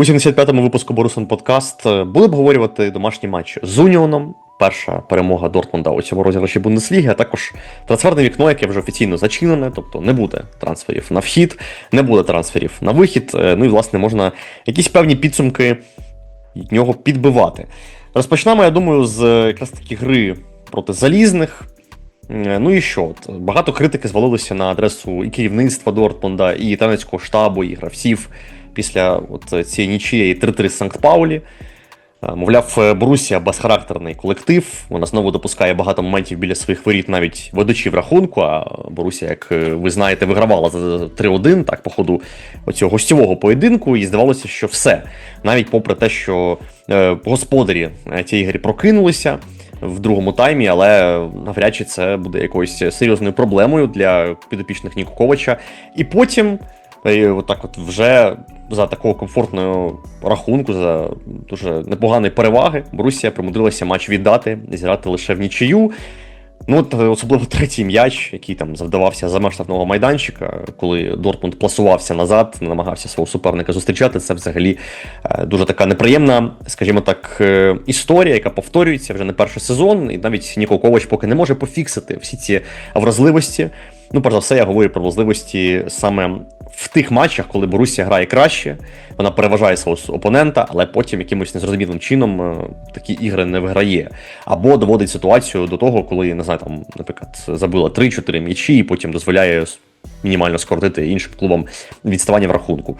У 75-му випуску Борусен Подкаст е, були обговорювати домашній матч з Уніоном. Перша перемога Дортмунда у цьому розіграші Бундесліги, а також трансферне вікно, яке вже офіційно зачинене, тобто не буде трансферів на вхід, не буде трансферів на вихід. Е, Ну і власне можна якісь певні підсумки від нього підбивати. Розпочнемо, я думаю, з е, якраз таки гри проти залізних. Е, Ну і що? От, Багато критики звалилося на адресу і керівництва Дортмунда, і тренерського штабу, і гравців після от цієї нічієї 3-3 з Санкт-Паулі. Е, Мовляв, е, Борусія безхарактерний колектив. Вона знову допускає багато моментів біля своїх воріт, навіть ведучи в рахунку. А Борусія, як е, ви знаєте, вигравала за 3-1 так по ходу оцього гостєвого поєдинку, і здавалося, що все. Навіть попри те, що е, господарі е, цієї гри прокинулися в другому таймі, але навряд чи це буде якоюсь серйозною проблемою для підопічних Нікуковича. І потім. І отак от вже за такого комфортного рахунку, за дуже непоганої переваги, Борусія примудрилася матч віддати, зіграти лише в нічию. Ну, от, особливо третій м'яч, який там завдавався за меж штрафного майданчика, коли Дортмунд пласувався назад, намагався свого суперника зустрічати. Це взагалі е, дуже така неприємна, скажімо так, е, історія, яка повторюється вже не перший сезон, і навіть Ніко поки не може пофіксити всі ці вразливості. Ну, перш за все, я говорю про вразливості саме в тих матчах, коли Борусія грає краще, вона переважає свого опонента, але потім якимось незрозумілим чином е, такі ігри не виграє. Або доводить ситуацію до того, коли не знаю, там, наприклад, забила 3-4 м'ячі, і потім дозволяє мінімально скоротити іншим клубам відставання в рахунку.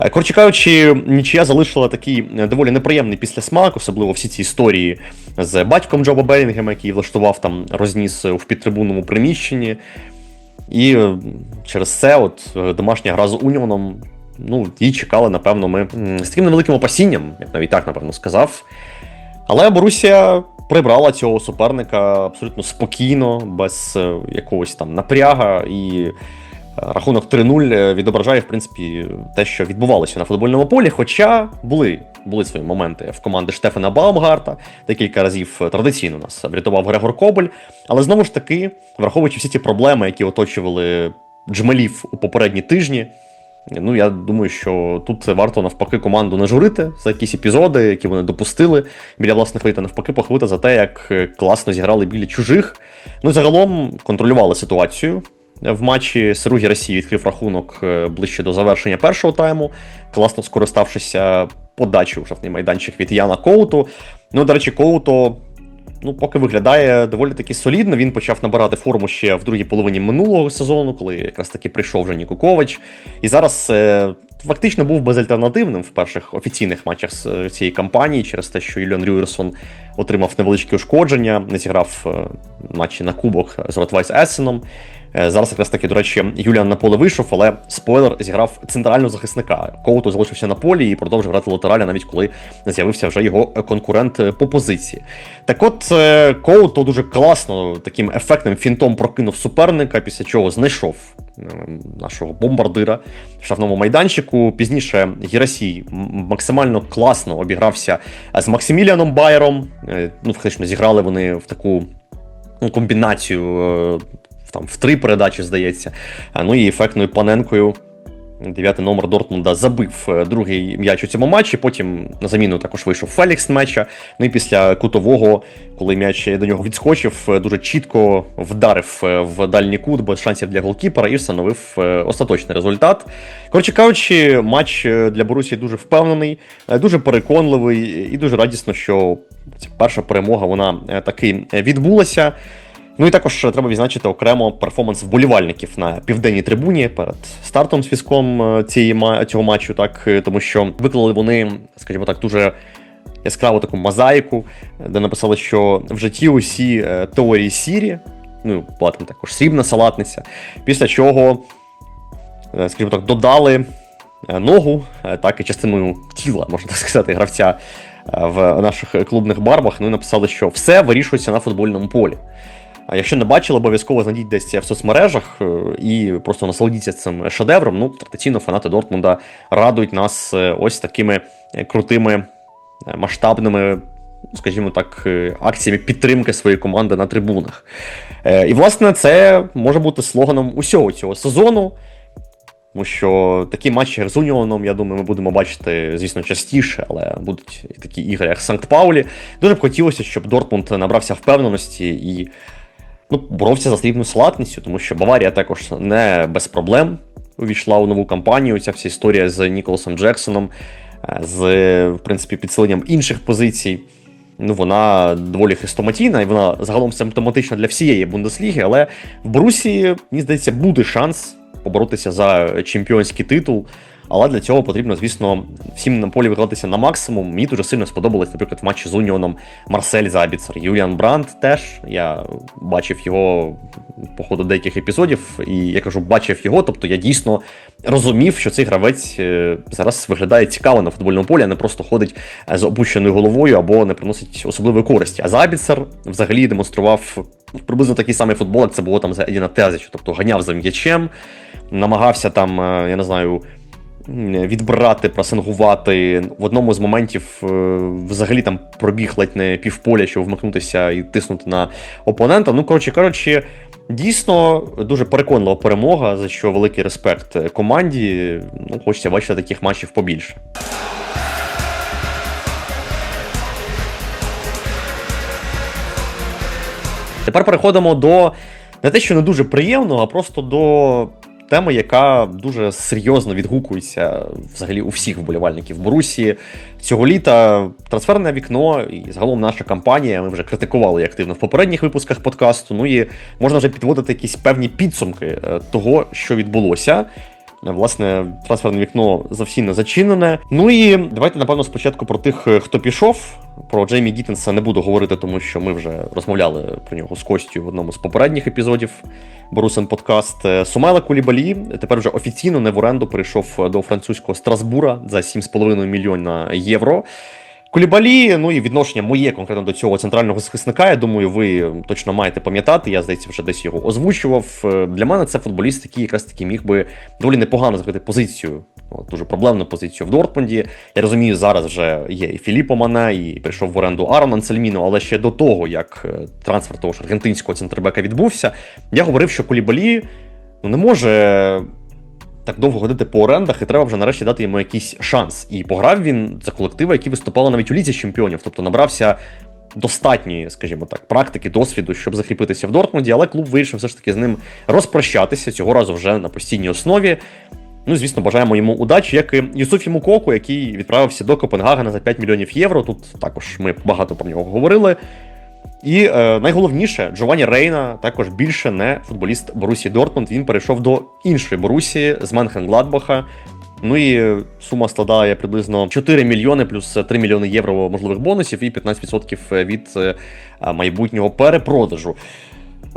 Е, Коротше кажучи, нічия залишила такий е, доволі неприємний післясмак, особливо всі ці історії з батьком Джоба Белінгема, який влаштував там розніс в підтрибунному приміщенні. І е, через це, от е, домашня гра з Уніоном, ну, її чекали, напевно, ми з таким невеликим опасінням, як навіть так, напевно, сказав. Але Борусія прибрала цього суперника абсолютно спокійно, без е, якогось там напряга. І рахунок 3-0 е, відображає, в принципі, те, що відбувалося на футбольному полі. Хоча були, були свої моменти в команди Штефана Баумгарта, декілька разів е, традиційно нас врятував Грегор Кобель. Але знову ж таки, враховуючи всі ті проблеми, які оточували джмелів у попередні тижні. Ну, я думаю, що тут варто навпаки команду не журити за якісь епізоди, які вони допустили біля власних воріт, навпаки, похвалити за те, як е, класно зіграли біля чужих. Ну, загалом контролювали ситуацію. В матчі Сиругі Росії відкрив рахунок е, ближче до завершення першого тайму, класно скориставшися подачею в штрафний майданчик від Яна Коуту. Ну, до речі, Коуто ну, поки виглядає доволі таки солідно. Він почав набирати форму ще в другій половині минулого сезону, коли якраз таки прийшов вже Нікукович. І зараз е, фактично був безальтернативним в перших офіційних матчах з е, цієї кампанії через те, що Юліан Рюєрсон отримав невеличкі ушкодження, не зіграв е, матчі на кубок з Ротвайс Есеном. Е, Зараз якраз таки, до речі, Юліан на поле вийшов, але спойлер зіграв центрального захисника. Коуту залишився на полі і продовжив грати латераля, навіть коли з'явився вже його конкурент е, по позиції. Так от е, Коуто дуже класно таким ефектним фінтом прокинув суперника, після чого знайшов е, нашого бомбардира в штрафному майданчику. Пізніше Герасій м- максимально класно обігрався з Максиміліаном Байером. Е, Ну, фактично зіграли вони в таку ну, комбінацію е, там в три передачі, здається. Ну і ефектною паненкою. Дев'ятий номер Дортмунда забив е, другий м'яч у цьому матчі. Потім на заміну також вийшов Фелікс м'яча. Ну і після кутового, коли м'яч до нього відскочив, е, дуже чітко вдарив е, в дальній кут без шансів для голкіпера і встановив остаточний результат. Коротше кажучи, матч для Борусії дуже впевнений, дуже переконливий і дуже радісно, що перша перемога вона таки відбулася. Ну і також треба відзначити окремо перформанс вболівальників на південній трибуні перед стартом зв'язком е, цієї цього матчу, так е, тому що виклали вони, скажімо так, дуже яскраву таку мозаїку, е, де написали, що в житті усі теорії сірі, ну була там також срібна салатниця, після чого, скажімо так, додали ногу, так і частину тіла, можна так сказати, гравця в наших клубних барвах. Ну і написали, що все вирішується на футбольному полі. А якщо не бачили, обов'язково знайдіть десь в соцмережах е, і просто насолодіться цим шедевром. Ну, традиційно фанати Дортмунда радують нас е, ось такими е, крутими, масштабними, скажімо так, акціями підтримки своєї команди на трибунах. І, власне, це може бути слоганом усього цього сезону. Тому що такі матчі як з Уніоном, я думаю, ми будемо бачити, звісно, частіше, але будуть такі ігри, як Санкт Паулі. Дуже б хотілося, щоб Дортмунд набрався впевненості і ну, боровся за срібну салатницю, тому що Баварія також не без проблем увійшла у нову кампанію. Ця вся історія з Ніколасом Джексоном, е, з в принципі підсиленням інших позицій. Ну, вона доволі хрестоматійна, і вона загалом симптоматична для всієї Бундесліги, але в Брусі, мені здається, буде шанс поборотися за чемпіонський титул. Але для цього потрібно, звісно, всім на полі викладатися на максимум. Мені дуже сильно сподобалось, наприклад, в матчі з Уніоном Марсель Забіцер. Юліан Бранд теж. Я бачив його по ходу деяких епізодів, і я кажу, бачив його. Тобто я дійсно розумів, що цей гравець е, зараз виглядає цікаво на футбольному полі, а не просто ходить е, з опущеною головою або не приносить особливої користі. А Забіцер взагалі демонстрував приблизно такий самий футбол, як це було там за Едіна Тезича, тобто ганяв за м'ячем, намагався там, е, я не знаю відбирати, пресингувати. В одному з моментів е, взагалі там пробіг ледь не півполя, щоб вмикнутися і тиснути на опонента. Ну, коротше кажучи, дійсно дуже переконлива перемога, за що великий респект команді. Ну, Хочеться бачити таких матчів побільше. Тепер переходимо до не те, що не дуже приємного, а просто до тема, яка дуже серйозно відгукується взагалі у всіх вболівальників Борусі. Цього літа трансферне вікно і загалом наша кампанія. Ми вже критикували активно в попередніх випусках подкасту. Ну і можна вже підводити якісь певні підсумки е, того, що відбулося. Власне, трансферне вікно зовсім не зачинене. Ну і давайте, напевно, спочатку про тих, е, хто пішов. Про Джеймі Гіттенса не буду говорити, тому що ми вже розмовляли про нього з Костю в одному з попередніх епізодів Борусен Подкаст. Е, Сумайла Кулібалі тепер вже офіційно не в оренду прийшов до французького Страсбура за 7,5 мільйона євро. Кулібалі, ну і відношення моє конкретно до цього центрального захисника. Я думаю, ви точно маєте пам'ятати. Я здається, вже десь його озвучував. Е, для мене це футболіст, який якраз таки міг би доволі непогано закрити позицію, от, дуже проблемну позицію в Дортмунді. Я розумію, зараз вже є і Філіппо Мане, і прийшов в оренду Арон Ансельміно, але ще до того, як е, трансфер того ж аргентинського центрбека відбувся, я говорив, що Кулібалі ну, не може так довго ходити по орендах, і треба вже нарешті дати йому якийсь шанс. І пограв він за колективи, які виступали навіть у лізі чемпіонів, тобто набрався достатньої, скажімо так, практики, досвіду, щоб закріпитися в Дортмунді, але клуб вирішив все ж таки з ним розпрощатися цього разу вже на постійній основі. Ну, звісно, бажаємо йому удачі, як і Юсуфі Мукоку, який відправився до Копенгагена за 5 мільйонів євро. Тут також ми багато про нього говорили. І е, найголовніше, Джованні Рейна також більше не футболіст Борусі Дортмунд. Він перейшов до іншої Борусі з Менхенгладбаха. Ну і сума складає приблизно 4 мільйони плюс 3 мільйони євро можливих бонусів і 15% від е, майбутнього перепродажу.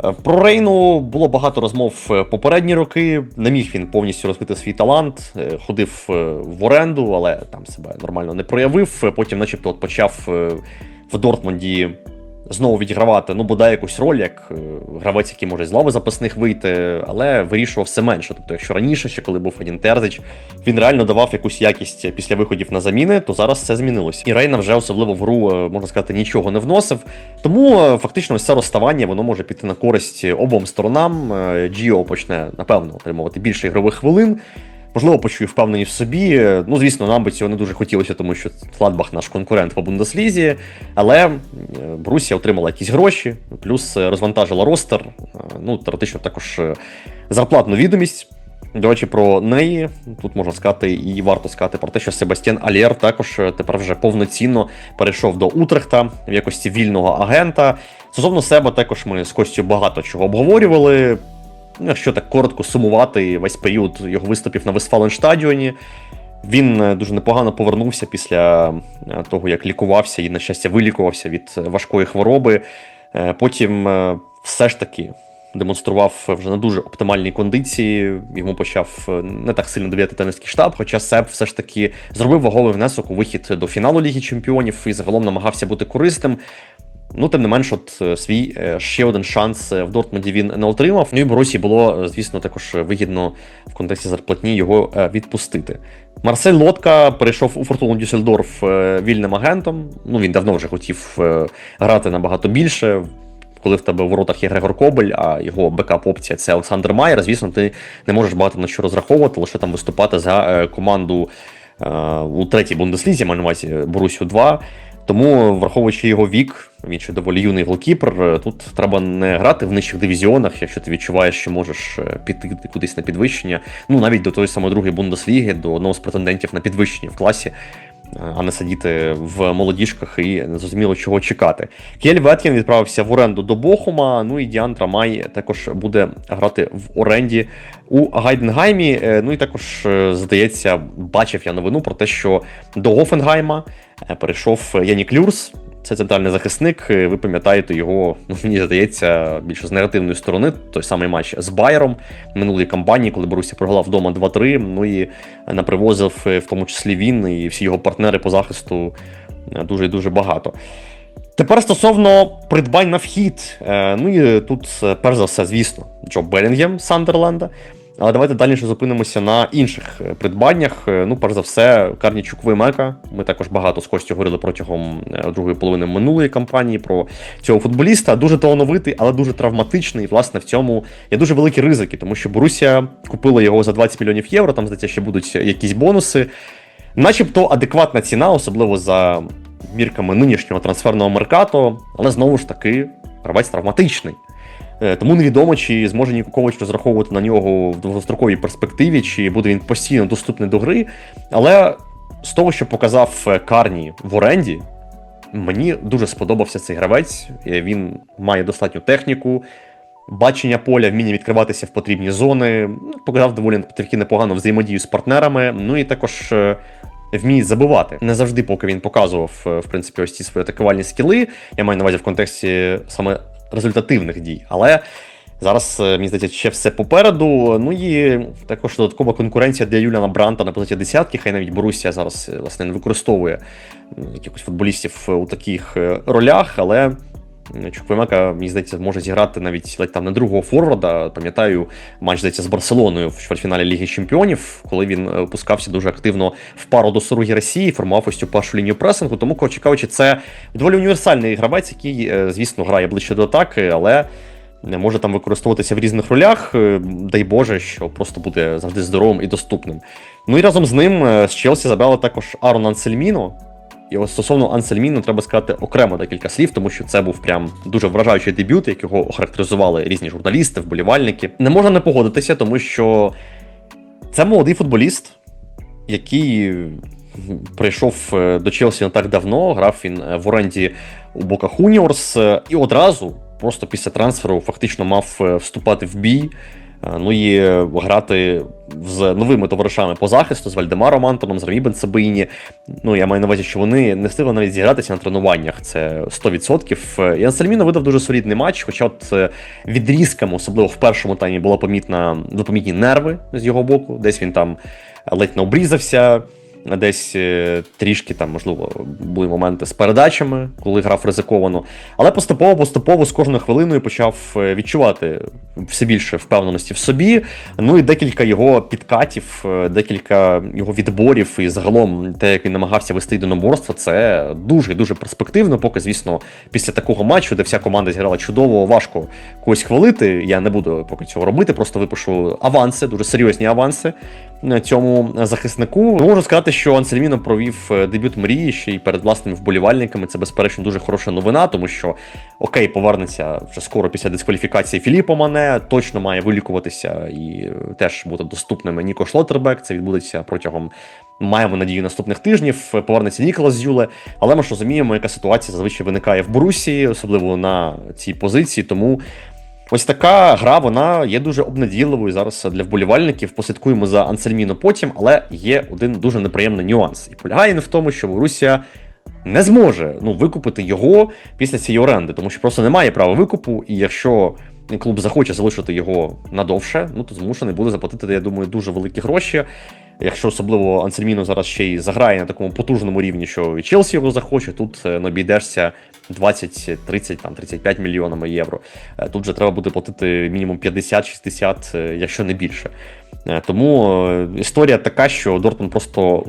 Е, про Рейну було багато розмов попередні роки. Не міг він повністю розкрити свій талант, е, ходив в оренду, але там себе нормально не проявив. Потім, начебто, от почав в Дортмунді знову відігравати, ну, бодай якусь роль, як е, гравець, який може з лави запасних вийти, але вирішував все менше. Тобто, якщо раніше, ще коли був Федін Терзич, він реально давав якусь якість після виходів на заміни, то зараз все змінилось. І Рейна вже особливо в гру, е, можна сказати, нічого не вносив. Тому е, фактично ось це розставання воно може піти на користь обом сторонам. Джіо почне, напевно, отримувати більше ігрових хвилин. Можливо, почую впевнені в собі. Ну, звісно, нам би цього не дуже хотілося, тому що Фладбах наш конкурент по Бундеслізі. Але е, Брусія отримала якісь гроші, плюс е, розвантажила ростер. Е, ну, теоретично також зарплатну відомість. До речі, про неї тут можна сказати, і варто сказати про те, що Себастьян Алєр також тепер вже повноцінно перейшов до Утрехта в якості вільного агента. Стосовно себе також ми з Костю багато чого обговорювали. Якщо так коротко сумувати весь період його виступів на Вестфаленштадіоні, він е, дуже непогано повернувся після е, того, як лікувався і, на щастя, вилікувався від важкої хвороби. Е, потім все ж таки демонстрував вже на дуже оптимальній кондиції. Йому почав не так сильно довіряти тенісський штаб, хоча Сеп все ж таки зробив ваговий внесок у вихід до фіналу Ліги Чемпіонів і загалом намагався бути корисним. Ну, тим не менш, от е, свій е, ще один шанс е, в Дортмунді він не отримав. Ну і Борусі було, звісно, також вигідно в контексті зарплатні його відпустити. Марсель Лотка перейшов у Фортуну Дюссельдорф вільним агентом. Ну, він давно вже хотів грати набагато більше. коли в тебе в воротах є Грегор Кобель, а його бекап-опція це Олександр Майер, звісно, ти не можеш багато на що розраховувати, лише там виступати за команду у третій бундеслізі, маю на увазі Борусю 2. Тому, враховуючи його вік, він ще доволі юний голкіпер, е, тут треба не грати в нижчих дивізіонах, якщо ти відчуваєш, що можеш е, піти кудись на підвищення. Ну навіть до тої самої другої бундесліги, до одного з претендентів на підвищення в класі. Е, а не сидіти в молодіжках і не зрозуміло, чого чекати. Кєль Веткін відправився в оренду до Бохума. Ну і Діан Трамай також буде грати в оренді у Гайденгаймі. Ну і також, здається, бачив я новину про те, що до Гофенгайма перейшов Янік Люрс. Це центральний захисник. Ви пам'ятаєте його, ну мені здається, більше з негативної сторони. Той самий матч з Байером минулої кампанії, коли Борусія програла вдома 2-3. Ну і напривозив в тому числі він і всі його партнери по захисту дуже і дуже багато. Тепер стосовно придбань на вхід. Ну і тут, перш за все, звісно, Джо Белінгем Сандерленда. Але давайте далі зупинимося на інших е, придбаннях. Е, ну, перш за все, Карнічук Вимека. Ми також багато з Костю говорили протягом е, другої половини минулої кампанії про цього футболіста. Дуже талановитий, але дуже травматичний. Власне, в цьому є дуже великі ризики, тому що Борусія купила його за 20 мільйонів євро. Там здається, ще будуть якісь бонуси. Начебто адекватна ціна, особливо за мірками нинішнього трансферного меркату, але знову ж таки гравець травматичний. Е, тому невідомо, чи зможе Нікокович розраховувати на нього в довгостроковій перспективі, чи буде він постійно доступний до гри. Але з того, що показав е, Карні в оренді, мені дуже сподобався цей гравець. Е, він має достатню техніку, бачення поля, вміння відкриватися в потрібні зони. Ну, показав доволі таки непогану взаємодію з партнерами. Ну і також. Вміє забивати. Не завжди, поки він показував, в принципі, ось ці свої атакувальні скіли. Я маю на увазі в контексті саме результативних дій. Але зараз, е, мені здається, ще все попереду. Ну і також додаткова конкуренція для Юліана Бранта на позиції десятки. Хай навіть Борусія зараз е, власне не використовує якихось футболістів у таких е, ролях, але. Чуквемека, мені здається, може зіграти навіть ледь там не другого форварда. Пам'ятаю, матч здається з Барселоною в чвертьфіналі Ліги Чемпіонів, коли він опускався дуже активно в пару до Соругі Росії, формував ось цю першу лінію пресингу. Тому, кажучи, це доволі універсальний гравець, який, е, звісно, грає ближче до атаки, але може там використовуватися в різних ролях. Е, дай Боже, що просто буде завжди здоровим і доступним. Ну і разом з ним е, з Челсі забрали також Арон Ансельміно. І ось стосовно Ансельміну треба сказати окремо декілька слів, тому що це був прям дуже вражаючий дебют, якого охарактеризували різні журналісти, вболівальники. Не можна не погодитися, тому що це молодий футболіст, який прийшов е, до Челсі не так давно, грав він е, в оренді у Бока Хуніорс, е, і одразу, просто після трансферу, фактично мав вступати в бій. Ну і грати з новими товаришами по захисту, з Вальдемаром Антоном, з Рамібен Сабині. Ну, я маю на увазі, що вони не встигли навіть зігратися на тренуваннях. Це 100%. І Ансельміно видав дуже солідний матч, хоча от відрізками, особливо в першому таймі, була помітна, помітні нерви з його боку. Десь він там ледь не обрізався десь е, трішки там, можливо, були моменти з передачами, коли грав ризиковано. Але поступово-поступово з кожною хвилиною почав е, відчувати все більше впевненості в собі. Ну і декілька його підкатів, е, декілька його відборів, і загалом те, як він намагався вести до наборства, це дуже дуже перспективно. Поки, звісно, після такого матчу, де вся команда зіграла чудово, важко когось хвалити. Я не буду поки цього робити, просто випишу аванси, дуже серйозні аванси цьому захиснику. Можу сказати, що Ансельміно провів е, дебют мрії ще й перед власними вболівальниками. Це безперечно дуже хороша новина, тому що окей, повернеться вже скоро після дискваліфікації Філіппо Мане, точно має вилікуватися і е, теж буде доступним Ніко Шлотербек. Це відбудеться протягом. Маємо надію наступних тижнів. Повернеться Ніколас Зюле, але ми ж розуміємо, яка ситуація зазвичай виникає в Борусії, особливо на цій позиції. Тому Ось така гра, вона є дуже обнадійливою зараз для вболівальників. Послідкуємо за Ансельміно потім, але є один дуже неприємний нюанс. І полягає він в тому, що Борусія не зможе ну, викупити його після цієї оренди, тому що просто немає права викупу, і якщо клуб захоче залишити його надовше, ну то змушений буде заплатити, я думаю, дуже великі гроші. Якщо особливо Ансельміно зараз ще й заграє на такому потужному рівні, що і Челсі його захоче, тут е, не обійдешся 20, 30, там 35 мільйонами євро. Е, тут вже треба буде платити мінімум 50-60, е, якщо не більше. Тому історія така, що Дортмунд просто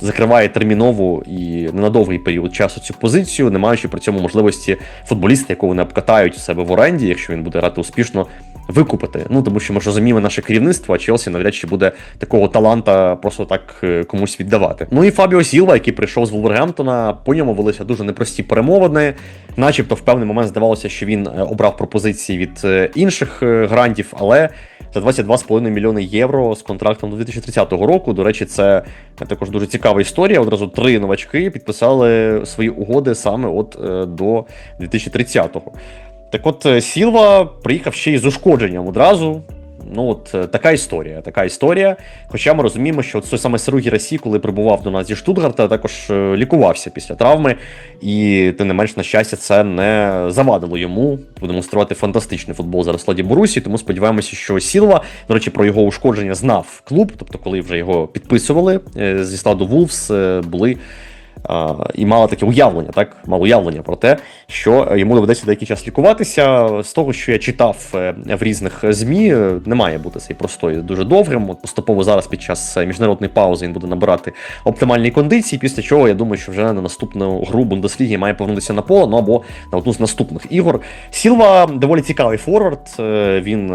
закриває термінову і ненадовгий період часу цю позицію, не маючи при цьому можливості футболіста, якого вони обкатають у себе в оренді, якщо він буде грати успішно, викупити. Ну тому що ми ж розуміємо наше керівництво, а Челсі навряд чи буде такого таланта просто так е, комусь віддавати. Ну і Фабіо Сілва, який прийшов з Вулвергемптона, по ньому велися дуже непрості перемовини. Начебто, в певний момент здавалося, що він е, обрав пропозиції від е, інших грантів, але за 22,5 мільйони євро з контрактом до 2030 року. До речі, це також дуже цікава історія. Одразу три новачки підписали свої угоди саме от до 2030-го. Так от е, Сілва приїхав ще й з ушкодженням одразу. Ну, от е, така історія. Така історія. Хоча ми розуміємо, що той саме Сиругі Расі, коли прибував до нас зі Штутгарта, також е, лікувався після травми, і тим не менш, на щастя, це не завадило йому продемонструвати фантастичний футбол зараз в складі Борусі. Тому сподіваємося, що Сілва, до речі, про його ушкодження знав клуб. Тобто, коли вже його підписували зі складу Вулфс, були. І мала таке уявлення, так мало уявлення про те, що йому доведеться деякий час лікуватися. З того, що я читав е, в різних змі, е, не має бути цей простой дуже довгим. От поступово зараз під час е, міжнародної паузи він буде набирати оптимальні кондиції. Після чого я думаю, що вже на наступну гру Бундесліги має повернутися на поле, ну або на одну з наступних ігор. Сілва доволі цікавий форвард. Він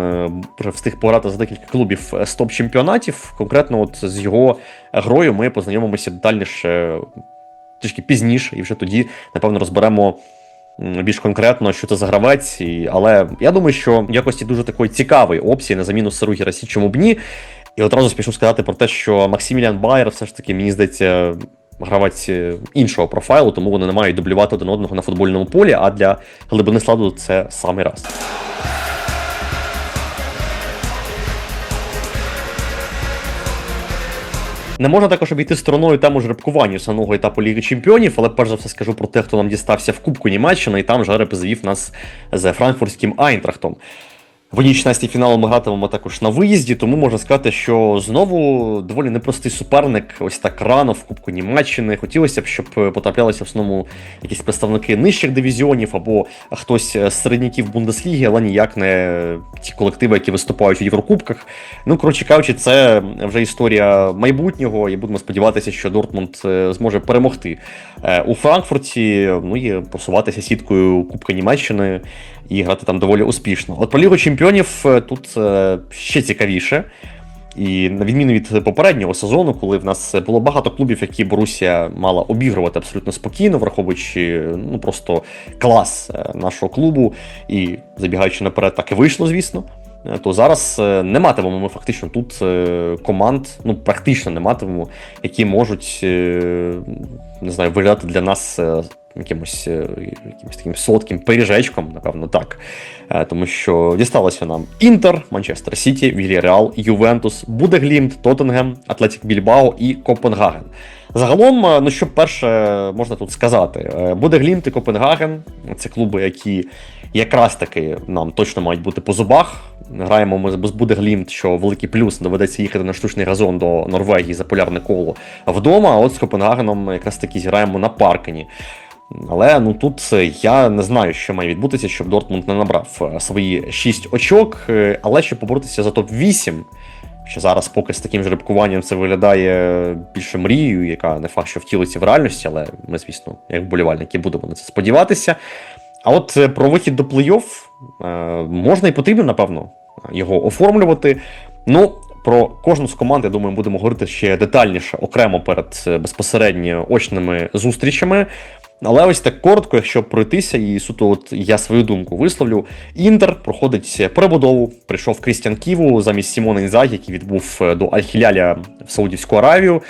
вже встиг пограти за декілька клубів з топ-чемпіонатів. Конкретно, от з його грою ми познайомимося детальніше трішки пізніше, і вже тоді, напевно, розберемо більш конкретно, що це за гравець. І... Але я думаю, що в якості дуже такої цікавої опції на заміну Саругі чому б ні. І одразу спішу сказати про те, що Максиміліан Байер все ж таки, мені здається, гравець е, іншого профайлу, тому вони не мають дублювати один одного на футбольному полі, а для глибини складу це самий раз. Не можна також обійти стороною тему жеребкування основного етапу Ліги Чемпіонів, але перш за все скажу про те, хто нам дістався в Кубку Німеччини, і там Жереб звів нас з франкфуртським Айнтрахтом. В одній 16 фіналу ми гратимемо також на виїзді, тому можна сказати, що знову доволі непростий суперник, ось так рано в Кубку Німеччини. Хотілося б, щоб потраплялися в основному якісь представники нижчих дивізіонів або хтось з середняків Бундесліги, але ніяк не ті колективи, які виступають у Єврокубках. Ну, коротше кажучи, це вже історія майбутнього, і будемо сподіватися, що Дортмунд е, зможе перемогти е, у Франкфурті, ну і просуватися сіткою Кубка Німеччини і грати там доволі успішно. От про Лігу Чемпіонів е, тут е, ще цікавіше. І на відміну від попереднього сезону, коли в нас було багато клубів, які Борусія мала обігрувати абсолютно спокійно, враховуючи ну просто клас е, нашого клубу, і забігаючи наперед, так і вийшло, звісно. е, То зараз е, не матимемо ми фактично тут е, команд, ну практично не матимемо, які можуть е, не знаю, виглядати для нас е, якимось, е, якимось таким солодким пиріжечком, напевно, так. Е, Тому що дісталося нам Інтер, Манчестер Сіті, Вільяреал, Ювентус, Будеглімт, Тоттенгем, Атлетік Більбао і Копенгаген. Загалом, е, ну що перше можна тут сказати, Будеглімт і Копенгаген це клуби, які якраз таки нам точно мають бути по зубах. Граємо ми з Будеглімт, що великий плюс доведеться їхати на штучний газон до Норвегії за полярне коло вдома. А от з Копенгагеном якраз таки зіграємо на Паркені. Але ну тут е, я не знаю, що має відбутися, щоб Дортмунд не набрав е, свої 6 очок. е, Але щоб поборотися за топ-8, що зараз поки з таким жеребкуванням це виглядає більше мрією, яка не факт, що втілиться в реальності, але ми, звісно, як вболівальники, будемо на це сподіватися. А от про вихід до плей-офф можна і потрібно, напевно, його оформлювати. Ну, про кожну з команд, я думаю, будемо говорити ще детальніше, окремо перед безпосередньо очними зустрічами. Але ось так коротко, якщо пройтися, і суто, от я свою думку висловлю. Інтер проходить перебудову. Прийшов Крістіан Ківу замість Сімона Інзагі, який відбув е, до Аль-Хіляля в Саудівську Аравію.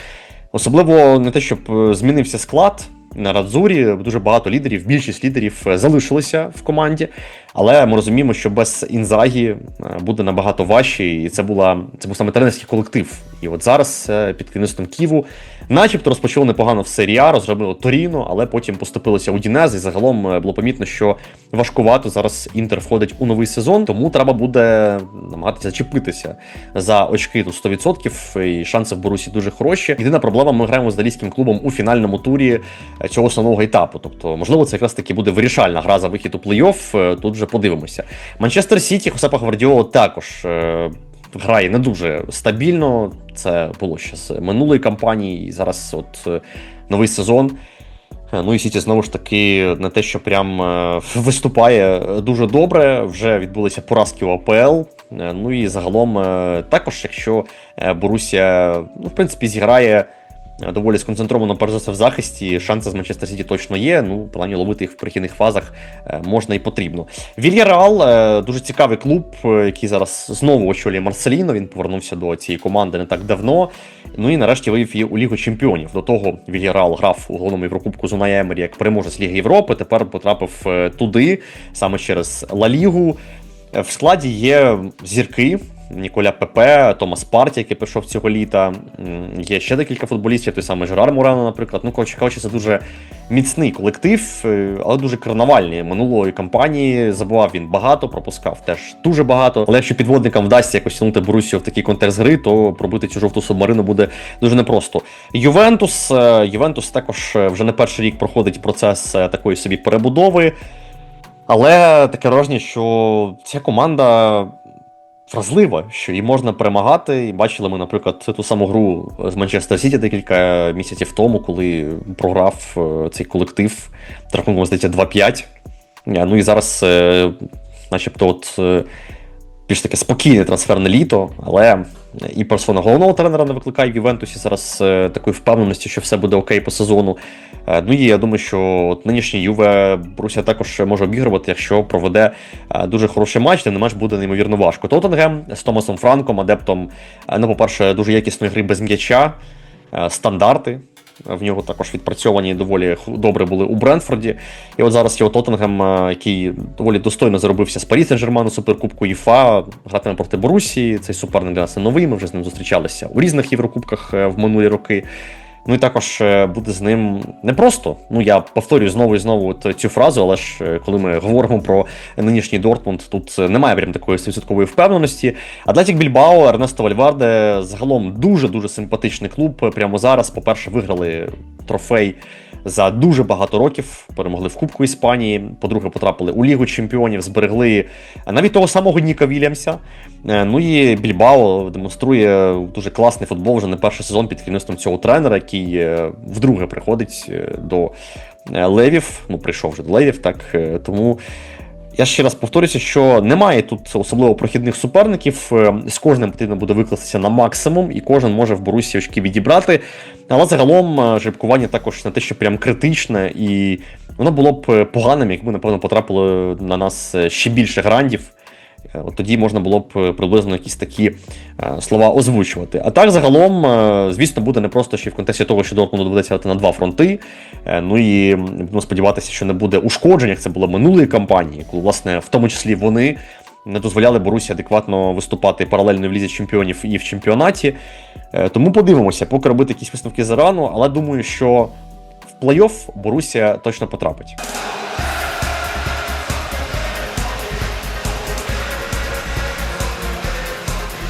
Особливо не те, щоб е, змінився склад на Радзурі. Дуже багато лідерів, більшість лідерів е, залишилися в команді. Але ми розуміємо, що без Інзагі буде набагато важче, і це була це був саме тренерський колектив. І от зараз під керівництвом Ківу, начебто розпочало непогано в серії А, розробило Торіно, але потім поступилося у Дінез, і загалом е, було помітно, що важкувато зараз Інтер входить у новий сезон, тому треба буде намагатися зачепитися за очки тут 100%, і шанси в Борусі дуже хороші. Єдина проблема, ми граємо з італійським клубом у фінальному турі е, цього основного етапу. Тобто, можливо, це якраз таки буде вирішальна гра за вихід у плей-офф. е, Тут вже подивимося. Манчестер Сіті, Хосепа Гвардіола також. Грає не дуже стабільно. Це було ще з минулої кампанії, і зараз от е, новий сезон. Е, Ну і Сіті знову ж таки не те, що прям е, виступає дуже добре. Вже відбулися поразки у АПЛ. Ну і загалом, також, якщо Боруся, ну, в принципі, зіграє доволі сконцентровано, перш за все, в захисті, шанси з Манчестер Сіті точно є. Ну, в плані ловити їх в перехідних фазах е, можна і потрібно. Вільяреал е, дуже цікавий клуб, е, який зараз знову очолює Марселіно. Він повернувся до цієї команди не так давно. Ну і нарешті вивів її у Лігу Чемпіонів. До того Вільяреал грав у головному Єврокубку з Унай Емері як переможець Ліги Європи. Тепер потрапив е, туди, саме через Ла Лігу. Е, В складі є зірки. Ніколя Пепе, Томас Парті, який прийшов цього літа. Є ще декілька футболістів, той самий Жерар Мурано, наприклад. Ну, коротше кажучи, це дуже міцний колектив, е, але дуже карнавальний. Минулої кампанії забував він багато, пропускав теж дуже багато. Але якщо підводникам вдасться якось тягнути Борусію в такий контекст гри, то пробити цю жовту субмарину буде дуже непросто. Ювентус. е, Ювентус також е, вже не перший рік проходить процес такої собі перебудови. Але таке враження, що ця команда вразлива, що її можна перемагати. І бачили ми, наприклад, ту саму гру з Манчестер Сіті декілька місяців тому, коли програв е, цей колектив рахунком, здається, 2-5. Е, Ну і зараз, е, начебто, от. Е, Більш таке спокійне трансферне літо, але і персона головного тренера не викликає в Ювентусі зараз е, такої впевненості, що все буде окей по сезону. Е, Ну і я думаю, що от нинішній Юве Бруся також може обігрувати, якщо проведе е, дуже хороший матч, тим не менш буде неймовірно важко. Тоттенгем з Томасом Франком, адептом, е, ну, по-перше, дуже якісної гри без м'яча, е, стандарти. В нього також відпрацьовані доволі добре були у Бренфорді. І от зараз його Тоттенгем, який доволі достойно заробився з Парі Сен-Жермен у суперкубку ЄФА, гратиме проти Борусії. Цей суперник для нас не новий. Ми вже з ним зустрічалися у різних єврокубках е, в минулі роки. Ну і також е, буде з ним непросто. Ну я повторюю знову і знову цю фразу, але ж е, коли ми говоримо про нинішній Дортмунд, тут е, немає прям такої 100% впевненості. Атлетік Більбао, Ернесто Вальварде загалом дуже дуже симпатичний клуб. Прямо зараз, по-перше, виграли трофей за дуже багато років. Перемогли в Кубку Іспанії. По-друге, потрапили у Лігу Чемпіонів, зберегли навіть того самого Ніка Вільямса. Е, Ну і Більбао демонструє дуже класний футбол вже не перший сезон під керівництвом цього тренера, який е, вдруге приходить е, до Левів. Ну, прийшов вже до Левів, так тому. Я ще раз повторюся, що немає тут особливо прохідних суперників. Е, З кожним потрібно буде викластися на максимум, і кожен може в Борусі очки відібрати. Але загалом е, жеребкування також не те, що прям критичне, і воно було б е, поганим, якби, напевно, потрапило на нас ще більше грандів. Е, От тоді можна було б е, приблизно якісь такі е, слова озвучувати. А так, загалом, звісно, буде непросто ще в контексті того, що Дортмунду доведеться грати на два фронти. Ну і будемо сподіватися, що не буде ушкоджень, як це було минулої кампанії, коли, власне, в тому числі вони не дозволяли Борусі адекватно виступати паралельно в лізі чемпіонів і в чемпіонаті. Тому подивимося, поки робити якісь висновки зарано, але думаю, що в плей-офф Борусія точно потрапить.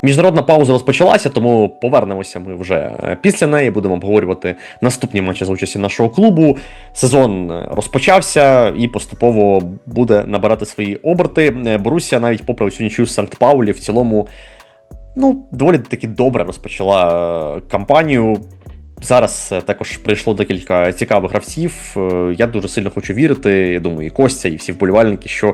Міжнародна пауза розпочалася, тому повернемося ми вже е, після неї. Будемо обговорювати наступні матчі за участі нашого клубу. Сезон е, розпочався і поступово буде набирати свої оберти. Боруся Борусія, навіть попри оцю нічю Санкт Паулі, в цілому ну, доволі таки добре розпочала е, кампанію. Зараз е, також прийшло декілька цікавих гравців. Е, Я дуже сильно хочу вірити. Я думаю, і Костя, і всі вболівальники, що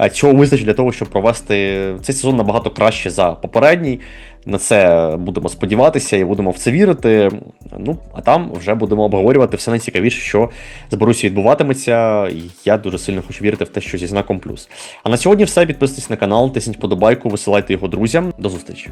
е, цього вистачить для того, щоб провести цей сезон набагато краще за попередній. На це будемо сподіватися і будемо в це вірити. Ну, а там вже будемо обговорювати все найцікавіше, що з Борусі відбуватиметься. Я дуже сильно хочу вірити в те, що зі знаком плюс. А на сьогодні все. Підписуйтесь на канал, тисніть подобайку, висилайте його друзям. До зустрічі.